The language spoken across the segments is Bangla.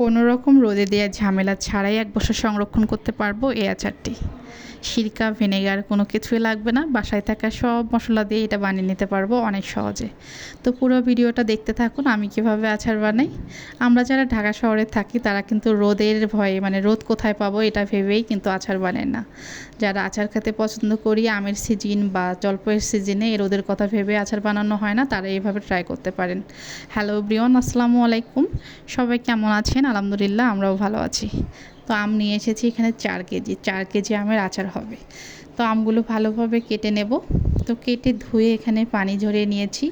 কোনো রকম রোদে দেওয়া ঝামেলা ছাড়াই এক বছর সংরক্ষণ করতে পারব এই আচারটি। সিরকা, ভিনেগার কোনো কিছুই লাগবে না। বাসায় থাকা সব মশলা দিয়ে এটা বানিয়ে নিতে পারব অনেক সহজে। তো পুরো ভিডিওটা দেখতে থাকুন আমি কীভাবে আচার বানাই। আমরা যারা ঢাকা শহরে থাকি, তারা কিন্তু রোদের ভয়ে মানে রোদ কোথায় পাবো এটা ভেবেই কিন্তু আচার বানায় না। যারা আচার খেতে পছন্দ করি, আমের সিজন বা জলপয়ের সিজনে এই রোদের কথা ভেবে আচার বানানো হয় না, তারা এইভাবে ট্রাই করতে পারেন। হ্যালো ব্রিয়ন আসসালামু আলাইকুম। সবাই কেমন আছেন? আলহামদুলিল্লাহ আমরাও ভালো আছি। তো আম নিয়ে এসেছি এখানে চার কেজি চার কেজি আমের আচার হবে। তো আমগুলো ভালোভাবে কেটে নেব। তো কেটে ধুয়ে এখানে পানি ঝরিয়ে নিয়েছি।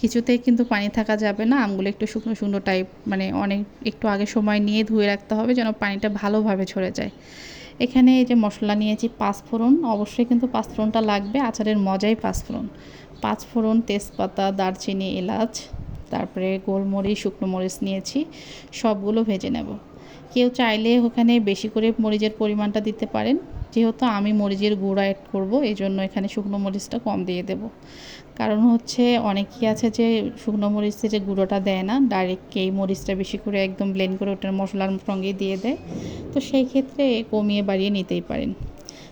কিছুতেই কিন্তু পানি থাকা যাবে না, আমগুলো একটু শুকনো শুকনো টাইপ মানে অনেক, একটু আগে সময় নিয়ে ধুয়ে রাখতে হবে যেন পানিটা ভালোভাবে ঝরে যায়। এখানে এই যে মশলা নিয়েছি, পাঁচফোড়ন। অবশ্যই কিন্তু পাঁচফোড়নটা লাগবে, আচারের মজাই পাঁচফোড়ন। পাঁচফোড়ন, তেজপাতা, দারচিনি, এলাচ তারপরে গোলমরিচ, শুকনো মরিচ নিয়েছি, সবগুলো ভেজে নেব। কেউ চাইলে ওখানে বেশি করে মরিচের পরিমাণটা দিতে পারেন। যেহেতু আমি মরিচের গুঁড়া অ্যাড করব এই জন্য এখানে শুকনো মরিচটা কম দিয়ে দেব। কারণ হচ্ছে অনেকেই আছে যে শুকনো মরিচের যে গুঁড়োটা দেয় না ডাইরেক্ট এই মরিচটা বেশি করে একদম ব্লেন্ড করে ওটার মশলার সঙ্গেই দিয়ে দেয়। তো সেই ক্ষেত্রে কমিয়ে বাড়িয়ে নিতেই পারেন।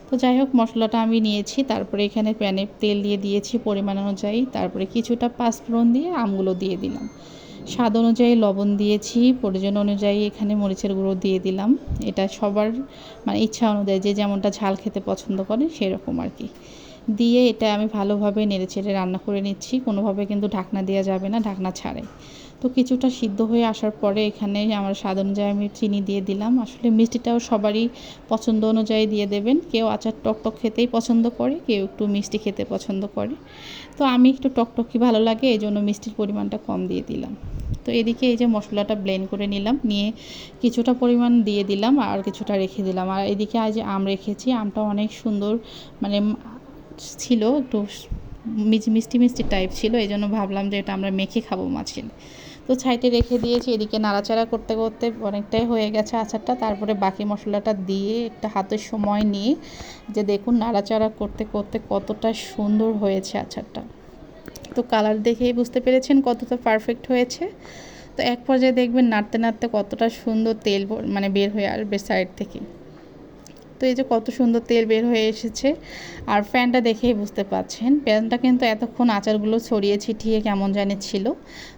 তো যাই হোক, মশলাটা আমি নিয়েছি, তারপরে এখানে প্যানে তেল দিয়ে দিয়েছি পরিমাণ অনুযায়ী, তারপরে কিছুটা পাঁচফোড়ন দিয়ে আমগুলো দিয়ে দিলাম। স্বাদ অনুযায়ী লবণ দিয়েছি, প্রয়োজন অনুযায়ী এখানে মরিচের গুঁড়ো দিয়ে দিলাম। এটা সবার মানে ইচ্ছা অনুযায়ী, যে যেমনটা ঝাল খেতে পছন্দ করে সেরকম আর কি। দিয়ে এটা আমি ভালোভাবে নেড়েচেড়ে রান্না করে নিচ্ছি। কোনোভাবে কিন্তু ঢাকনা দেওয়া যাবে না, ঢাকনা ছাড়াই। তো কিছুটা সিদ্ধ হয়ে আসার পরে এখানে আমার স্বাদ অনুযায়ী আমি চিনি দিয়ে দিলাম। আসলে মিষ্টিটাও সবারই পছন্দ অনুযায়ী দিয়ে দেবেন। কেউ আচার টকটক খেতেই পছন্দ করে, কেউ একটু মিষ্টি খেতে পছন্দ করে। তো আমি একটু টকটকি ভালো লাগে, এই জন্য মিষ্টির পরিমাণটা কম দিয়ে দিলাম। তো এদিকে এই যে মশলাটা ব্লেন্ড করে নিলাম, নিয়ে কিছুটা পরিমাণ দিয়ে দিলাম আর কিছুটা রেখে দিলাম। আর এদিকে আজ আম রেখেছি, আমটা অনেক সুন্দর মানে ছিল, একটু মিষ্টি মিষ্টি টাইপ ছিল, এই জন্য ভাবলাম যে এটা আমরা মেখে খাব মাছিল তো ছাইটে রেখে দিয়েছি, এদিকে নাড়াচাড়া করতে করতে অনেকটাই হয়ে গেছে আচারটা। তারপরে বাকি মশলাটা দিয়ে একটা হাতের সময় নিয়ে যে দেখুন নাড়াচাড়া করতে করতে কতটা সুন্দর হয়েছে আচারটা। তো কালার দেখেই বুঝতে পেরেছেন কতটা পারফেক্ট হয়েছে। তো এক পর্যায়ে দেখবেন নাড়তে নাড়তে কতটা সুন্দর তেল মানে বের হয়ে আসবে সাইড থেকে। তো এই যে কত সুন্দর তেল বের হয়ে এসেছে। আর ফ্যানটা দেখেই বুঝতে পাচ্ছেন প্যানটা কিন্তু এতক্ষণ আচারগুলো ছড়িয়ে ছিটিয়ে কেমন জানি ছিল।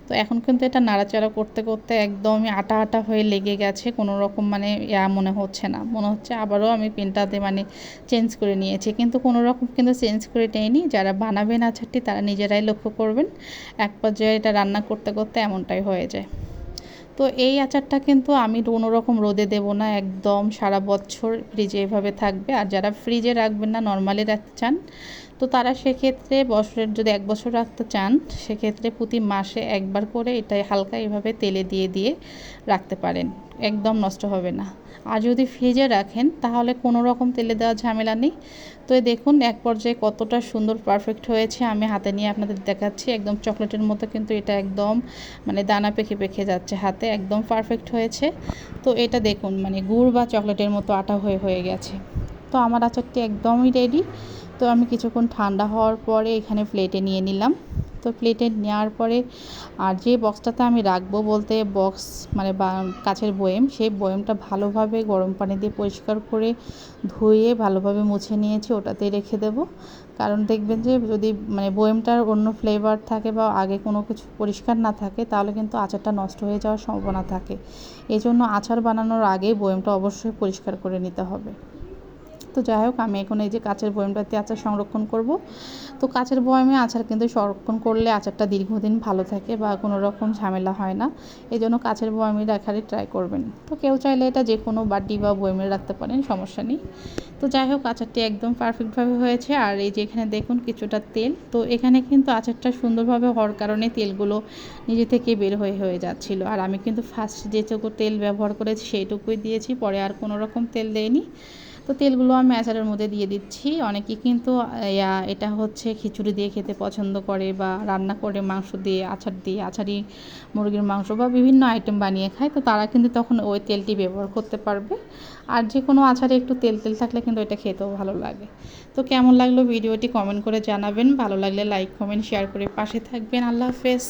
তো এখন কিন্তু এটা নাড়াচাড়া করতে করতে একদমই আটা আটা হয়ে লেগে গেছে। কোনো রকম মানে ইয়া মনে হচ্ছে না। মনে হচ্ছে আবারও আমি পেনটাতে মানে চেঞ্জ করে নিয়েছি। কিন্তু কোনো রকম কিন্তু চেঞ্জ করে নেয়নি যারা বানাবেন আচারটি তারা নিজেরাই লক্ষ্য করবেন। এক পর্যায়ে এটা রান্না করতে করতে এমনটাই হয়ে যায়। তো এই আচারটা কিন্তু আমি কোনো রকম রোদে দেব না, একদম সারা বছর ফ্রিজে এভাবে থাকবে। আর যারা ফ্রিজে রাখবেন না নর্মালি রাখতে চান, তো তারা সেক্ষেত্রে বছরের যদি এক বছর রাখতে চান, সেক্ষেত্রে প্রতি মাসে একবার করে এটাই হালকা এভাবে তেলে দিয়ে দিয়ে রাখতে পারেন, একদম নষ্ট হবে না। আর যদি ফ্রিজে রাখেন, তাহলে কোনো রকম তেলে দেওয়া ঝামেলা নেই। তো দেখুন, এক পর্যায়ে কতটা সুন্দর পারফেক্ট হয়েছে, আমি হাতে নিয়ে আপনাদের দেখাচ্ছি। একদম চকলেটের মতো কিন্তু এটা একদম মানে দানা পেকে পেকে যাচ্ছে হাতে, একদম পারফেক্ট হয়েছে। তো এটা দেখুন মানে গুড় বা চকলেটের মতো আটা হয়ে হয়ে গেছে। তো আমার আচারটি একদমই রেডি তো আমি কিছুক্ষণ ঠান্ডা হওয়ার পরে এখানে প্লেটে নিয়ে নিলাম। তো প্লেটে নেওয়ার পরে আর যে বক্সটাতে আমি রাখব বলতে বক্স মানে কাছের বয়েম সেই বয়েমটা ভালোভাবে গরম পানি দিয়ে পরিষ্কার করে ধুয়ে ভালোভাবে মুছে নিয়েছি ওটাতে রেখে দেব। কারণ দেখবেন যে যদি মানে বয়েমটার অন্য ফ্লেভার থাকে বা আগে কোনো কিছু পরিষ্কার না থাকে, তাহলে কিন্তু আচারটা নষ্ট হয়ে যাওয়ার সম্ভাবনা থাকে। এই আচার বানানোর আগে বয়েমটা অবশ্যই পরিষ্কার করে নিতে হবে। তো যাই হোক, আমি এখন এই যে কাচের বয়মটাতে আচার সংরক্ষণ করব। তো কাচের বয়মে আচার কিন্তু সংরক্ষণ করলে আচারটা দীর্ঘদিন ভালো থাকে বা কোনো রকম ঝামেলা হয় না। এই জন্য কাচের বয়মে রাখারই ট্রাই করবেন। তো কেউ চাইলে এটা যে কোনো বাটি বা বয়মে রাখতে পারেন, সমস্যা নেই। তো যাই হোক, আচারটি একদম পারফেক্টভাবে হয়েছে। আর এই যে এখানে দেখুন কিছুটা তেল। তো এখানে কিন্তু আচারটা সুন্দরভাবে হওয়ার কারণে তেলগুলো নিজে থেকে বের হয়ে হয়ে যাচ্ছিল। আর আমি কিন্তু ফার্স্ট যেটুকু তেল ব্যবহার করেছি, সেইটুকুই দিয়েছি। পরে আর কোনো রকম তেল দেয়নি তো তেলগুলো আমি আচারের মধ্যে দিয়ে দিচ্ছি। অনেকে কিন্তু এটা হচ্ছে খিচুড়ি দিয়ে খেতে পছন্দ করে বা রান্না করে মাংস দিয়ে, আচার দিয়ে, আচারি মুরগির মাংস বা বিভিন্ন আইটেম বানিয়ে খায়। তো তারা কিন্তু তখন ওই তেলটি ব্যবহার করতে পারবে। আর যে কোনো আচারে একটু তেল তেল থাকলে কিন্তু এটা খেতেও ভালো লাগে। তো কেমন লাগল ভিডিওটি কমেন্ট করে জানাবেন। ভালো লাগলে লাইক কমেন্ট শেয়ার করে পাশে থাকবেন। আল্লাহ হাফেজ।